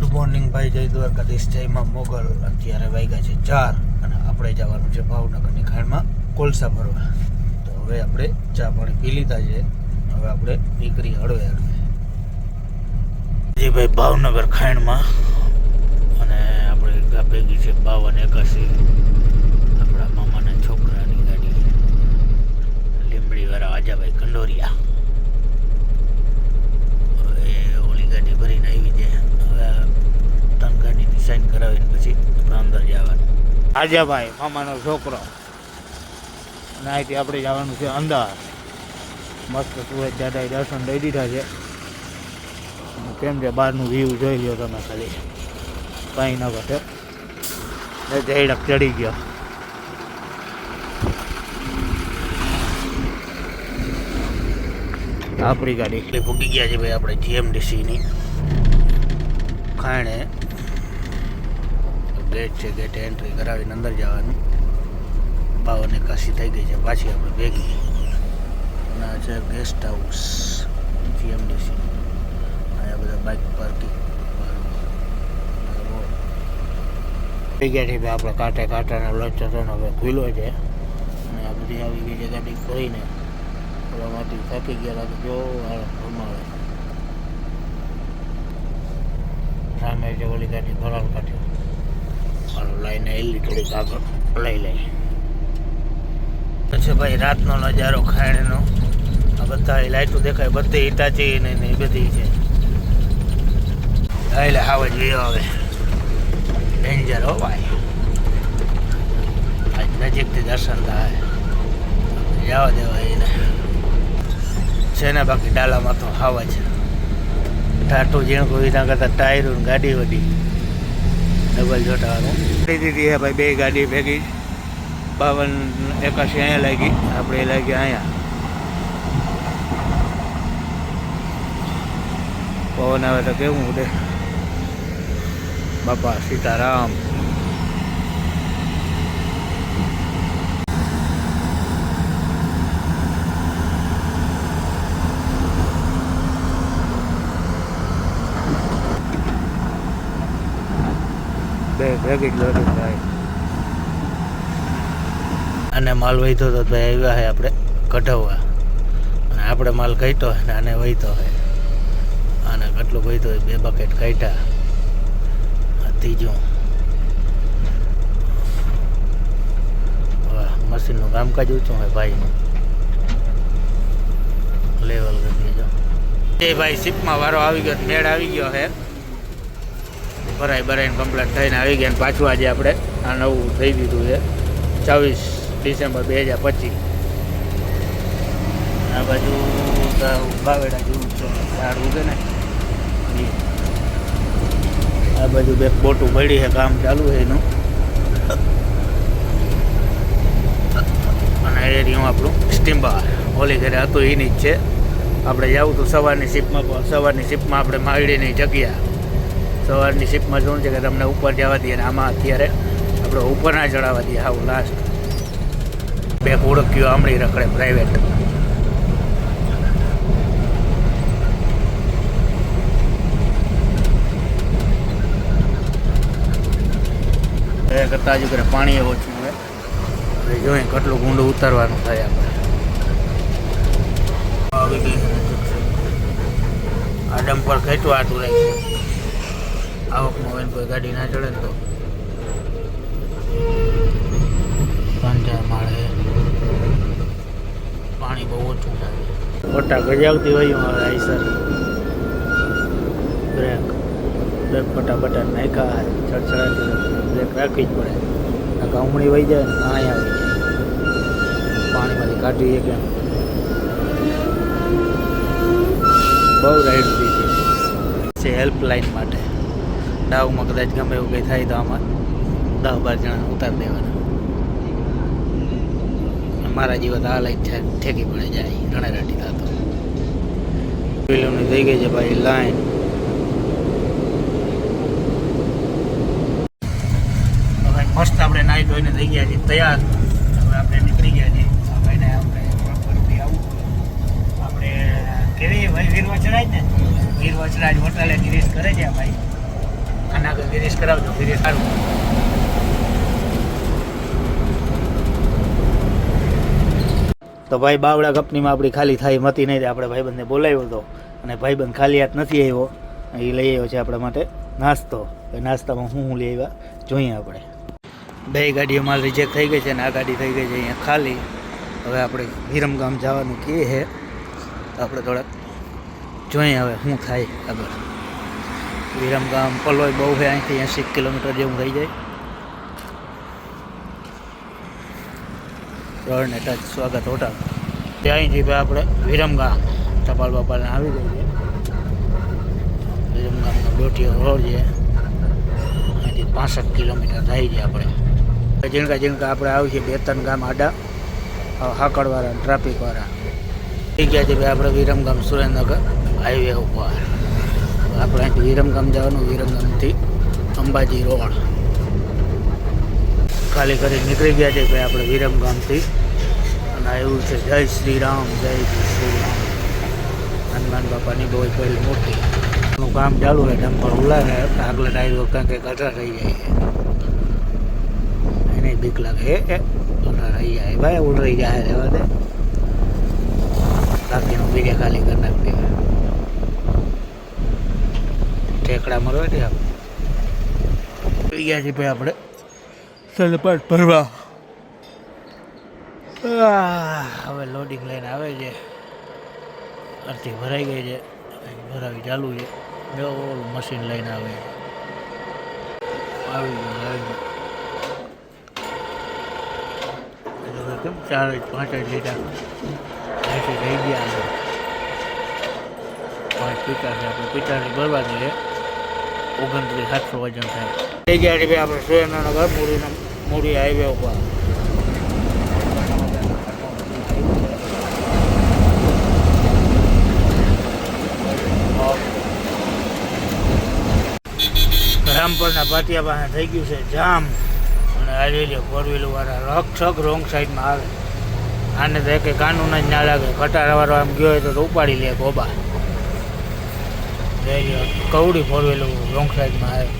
Good morning ભાઈ, જય દ્વારકાધીશ જયમાં મોગલ. અત્યારે વાગ્યા છે ચાર અને આપણે જવાનું છે ભાવનગરની ખાણમાં કોલસા ભરવા. તો હવે આપણે ચા પાણી પી લીધા છે. હવે આપણે નીકળી હળવે હળવે. જે ભાઈ, ભાવનગર ખાણમાં અને આપણે ભેગી છે બાવન એકાસી આપણા મામાના છોકરાની ગાડી લીંબડીવાળા આજાભાઈ કંડોરિયા હવે ઓલી ગાડી ભરીને આવી છે હવે આ ત્રણ ગાડીની સાઈન કરાવીને પછી આપણે અંદર જવાનું આજાભાઈ, મામાનો છોકરો. અને અહીંથી આપણે જવાનું છે અંદર. મસ્ત સુરત દાદા દર્શન લઈ દીધા છે. કેમ છે બહારનું વ્યૂ જોઈ લ્યો તમે ખાલી. કાંઈ ન ઘટે. જઈડક ચડી ગયો. આપણી ગાડી. એટલે ભૂગી ગયા છે ભાઈ આપણે જીએમડીસીની ખાણે ગેટ છે, ગેટ એન્ટ્રી કરાવીને અંદર જવાની. પાવન એકાસી થઈ ગઈ છે, પાછી આપણે ભેગી. અને આ છે ગેસ્ટ હાઉસ જીએમડીસી અહીંયા બધા બાઇક પાર્કિંગ છે આપણે કાંટે કાંટાનો લોચો ને હવે ખુલ્લો છે. અને આ બધી આવી ગઈ છે ગાડી ખોઈને ઓલામાંથી થાકી ગયા તો જો આ સામે છે ઓલી ગાડી ભરાલ હાલો લઈને એલી થોડીક આગળ લઈ લઈ પછી ભાઈ રાતનો નજારો ખાયણનો. આ બધા લાઈટો દેખાય, બધી હિટાચી ને એ બધી છે. એટલે હાવ જ હવે ડેન્જર હો ભાઈ. આજ નજીકથી દર્શન થાય. જવા દેવા એને. છે ને બાકી ડાલામાં તો હાવ જ ટાટું ઝીણકું એના કરતાં ટાયરું ગાડી વડી ડબલ જોટાવાનું દીધી હે ભાઈ, બે ગાડી ભેગી. બાવન એકાશી અહીંયા લાગી. આપણે લાગી અહીંયા. પવન આવે તો કેવું ઉડે? બાપા, સીતારામ. થાય અને માલ વહીતો તો ભાઈ આવ્યા હે આપણે કઢાવવા. અને આપણે માલ કાઢ્યો હોય ને આને વહીતો હોય આને કેટલું વહીતો હોય બે બકેટ કાઢ્યા ત્રીજું. મશીનનું કામકાજ ઊંચું હોય ભાઈનું લેવલ કરી જો એ ભાઈ શીપમાં વારો આવી ગયો મેળ આવી ગયો છે ભરાઈ ભરાઈને કમ્પ્લીટ થઈને આવી ગયા ને પાછું આજે આપણે આ નવું થઈ દીધું છે. ચોવીસ ડિસેમ્બર બે હજાર પચીસ. આ બાજુ ઉભાવેડા જેવું છે. ઝાડવું છે ને. આ બાજુ બે બોટું પડી છે, કામ ચાલુ છે એનું. અને એ રહ્યું આપણું સ્ટીમ્બર. ઓલી ઘરે હતું, એની જ છે. આપણે જવું તો સવારની પણ સવારની શિપમાં આપણે માળીની જગ્યા. સવારની શિપમાં શું છે કે તમને ઉપર જવા દઈએ ને આમાં અત્યારે આપણે ઉપર ના ચડાવવા દઈએ. આવું લાસ્ટ બે ઓળખ્યું આમળી રખડે પ્રાઇવેટ એ કરતાં હજુ કરે પાણી ઓછું હવે હવે જોઈએ કેટલું ગુંડું ઉતારવાનું થાય આપણે. આ ડમ્પર ખેંચવા આટું રહી આવકમાં હોય કોઈ ગાડી ના ચડે ને તો. પાંચા માળે પાણી બહુ ઓછું થાય. મોટા ગજાવતી હોય મારે આઈસર બ્રેક. બ્રેક પટા બટા નાખ્યા, ચડચડાતી બ્રેક રાખવી જ પડે. ઉમળી વહી જાય ને અહીં આવી જાય. પાણીમાંથી કાઢીએ કે બહુ રાઈડ દીધી છે હેલ્પલાઇન માટે. ડાવમાં કદાચ ગમે એવું કંઈ થાય તો આમાં દસ બાર જણા ઉતાર દેવાના. મારા જેવા તો આ લાઈન છે, ઠેકી પડે જાય, રણેરાટી થતો. પેલોની થઈ ગઈ છે ભાઈ લાઈન. મસ્ત આપણે નાહી ધોઈને થઈ ગયા છીએ, તૈયાર. હવે આપણે નીકળી ગયા છીએ. ભાઈને આપણે આવું. આપણે કેવી, ભાઈ વીર વચરાજ ને? વીર વચરાજ હોટલે ગિરીશ કરે છે ભાઈ. ગિરીશ કરાવજો ગિરીશ સારું તો ભાઈ બાવડા કંપનીમાં આપણી ખાલી થાય, મતી નહીં આપણે ભાઈબંધને બોલાવ્યો હતો અને ભાઈબંધ ખાલી હાથ નથી આવ્યો. એ લઈ આવ્યો છે આપણા માટે નાસ્તો. નાસ્તામાં શું શું લઈ આવ્યા? જોઈએ આપણે. બે ગાડીઓ માલ રિજેક્ટ થઈ ગઈ છે અને આ ગાડી થઈ ગઈ છે અહીંયા ખાલી. હવે આપણે વિરમગામ જવાનું કે છે આપણે થોડાક જોઈએ હવે શું થાય આગળ. વિરમગામ પલોય બહુ છે, અહીંથી એંસી કિલોમીટર જેવું થઈ જાય. ને ટચ, સ્વાગત હોટલ. ત્યાંથી ભાઈ આપણે વિરમગામ ટપાલ બાપાને આવી છે વિરમગામનો ડોટીઓ રોડ છે. અહીંથી પાસઠ કિલોમીટર થાય છે આપણે. ઝીણકા ઝીણકા આપણે આવીએ બે ત્રણ ગામ આડા હાકડવાળા, ટ્રાફિકવાળા. થઈ ગયા છે ભાઈ આપણે વિરમગામ સુરેન્દ્રનગર, હાઈવે ઉપર. આપણે વિરમગામ જવાનું, વિરમગામથી અંબાજી રોડ. ખાલી કરી નીકળી ગયા છે ભાઈ આપણે વિરમગામથી. અને એવું છે જય શ્રી રામ, જય શ્રી રામ. હનુમાન બાપાની બહુ પહેલી મોટી નું કામ ચાલુ હોય એમ પણ ઉલારે આગળ ટાયર વખત કંઈક અઢાર થઈ જાય એને બીક લાગે એ અઢાર રહી જાય. ભાઈ ઉલરી જાય રહેવા દે બાકીનું બીજે ખાલી કરી નાખતી ઠેકડા મરવા દે આપણે ગયા છીએ ભાઈ આપણે. સલપાટ ભરવા. હવે લોડિંગ લઈને આવે છે. અડધી ભરાઈ ગઈ છે. ભરાવી ચાલુ છે. બે ઓલું મશીન લઈને આવે. આવી ગયું આવી ગયું. કેમ ચાર પાંચ લીટર થઈ ગયા પાંચ પાંચ છે આપણે પિતાસી ભરવા છે ઓગણત્રીસ, સાતસો વજન થાય. થઈ ગયા છે ભાઈ આપણે સુરેન્દ્રનગર મૂડીના, મૂડી હાઈવે ઉપર. રામપરના પાટિયા પાસે થઈ ગયું છે જામ. અને લ્યો ફોર વ્હીલર વાળા રક્ષક રોંગ સાઈડમાં આવે. આને તો એક કાનૂન જ ના લાગે. ખટારાવાળો આમ ગયો હોય તો ઉપાડી લે ગોબા. કવડી ફોર વ્હીલર રોંગ સાઈડમાં આવ્યો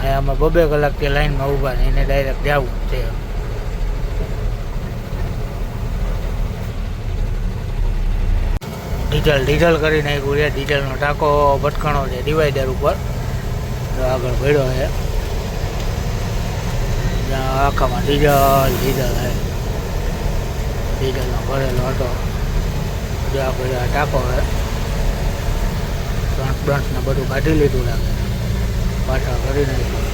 અને આમાં બબે કલાક તે લાઈનમાં ઊભા ને એને ડાયરેક્ટ જવું છે. ડીઝલ ડીઝલ કરી નાખ્યું છે. ડીઝલનો ટાંકો ભટકણો છે ડિવાઈડર ઉપર. આગળ ભર્યો છે. આખામાં ડીઝલ ડીઝલ છે. ડીઝલનો ભરેલો હતો. જો આ બધો ટાંકો છે. બ્રન્ટને બધું કાઢી લીધું લાગે પાછા કરી નાખ્યું.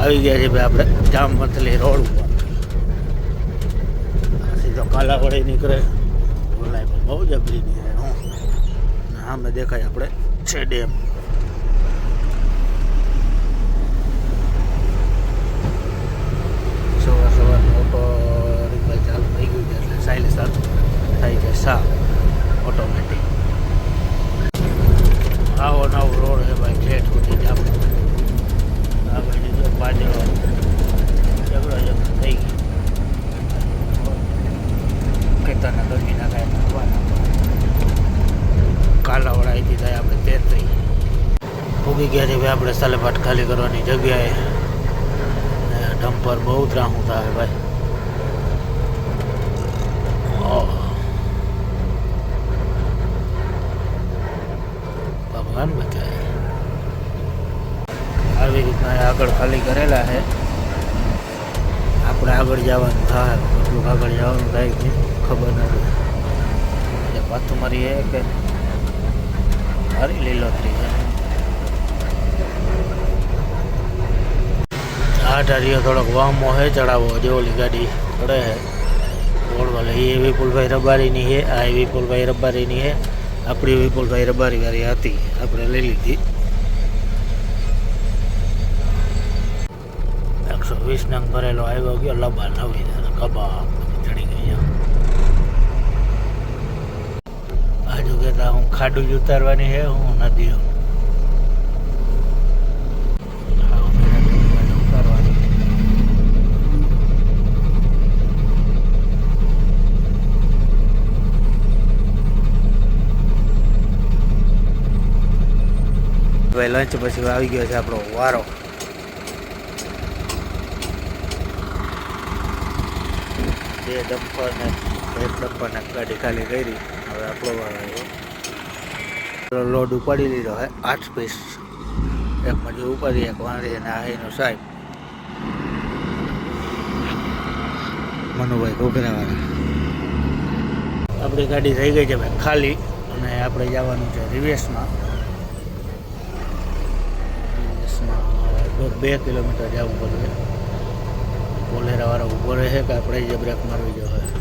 આવી ગયા છે ભાઈ આપણે જામવંતલી રોડ ઉપર. સીધો કાલાવડી નીકળે. બોલાય પણ બહુ જબરી નીકળે, હું. સામે દેખાય આપણે છે ડેમ. સવાર સવાર મોટો રિક્ષા ચાલુ થઈ ગયું છે, એટલે સાયલેન્સર થાય છે સા ઓટોમેટિક આવો નવો રોડ છે ભાઈ ઠેઠ સુધી જામ આ બાજુ જો પાછળ ઝઘડો ઝઘડો થઈ ગયો ખેતરના દોરી નાખાય નાખવાના કાલાવાળા અહીંથી થાય આપણે તેત્રી ઉગી ગયા છે ભાઈ આપણે સાલેપાટ ખાલી કરવાની જગ્યાએ. ને ડમ્પર બહુ ત્રાહું થાય ભાઈ. ઓહ. ભગવાન બચાવે આવી રીતના એ આગળ ખાલી કરેલા છે. આપણે આગળ જવાનું થાય કેટલું આગળ જવાનું થાય કે ખબર નથી એટલે પાછું મારી એ કે સારી લીલોતરી છે. આ ઢારીઓ થોડોક વામો હે ચડાવો જે ઓલી ગાડી પડે હે ઓળવાલે એ વિપુલભાઈ રબારીની છે, આ વિપુલભાઈ રબારીની છે, આપણી વિપુલભાઈ રબારી વાળી હતી, આપણે લઈ લીધી. એકસો વીસ નંગ ભરેલો આવ્યો ગયો લબા નવી કબાબ ચડી ગઈ એમ. આજુ કહેતા હું ખાડું જ ઉતારવાની છે હું નદી હું ભાઈ લંચ પછી આવી ગયો છે આપણો વારો. બે ડમ્પર ને એક ડમ્પર ને ગાડી ખાલી કરી. હવે આપણો વાળો લોડ ઉપાડી લીધો હે, આઠ પીસ એક મજૂર ઉપાડી, એક વાંડી અને આ એનો સાહેબ મનુભાઈ ઘોઘરાવાળા આપણી ગાડી થઈ ગઈ છે ભાઈ ખાલી અને આપણે જવાનું છે રિવેશમાં. લગભગ બે કિલોમીટર જવું પડશે. કોલેરાવાળા ઊભો રહે કે આપણે જે બ્રેક મારવી જોઈએ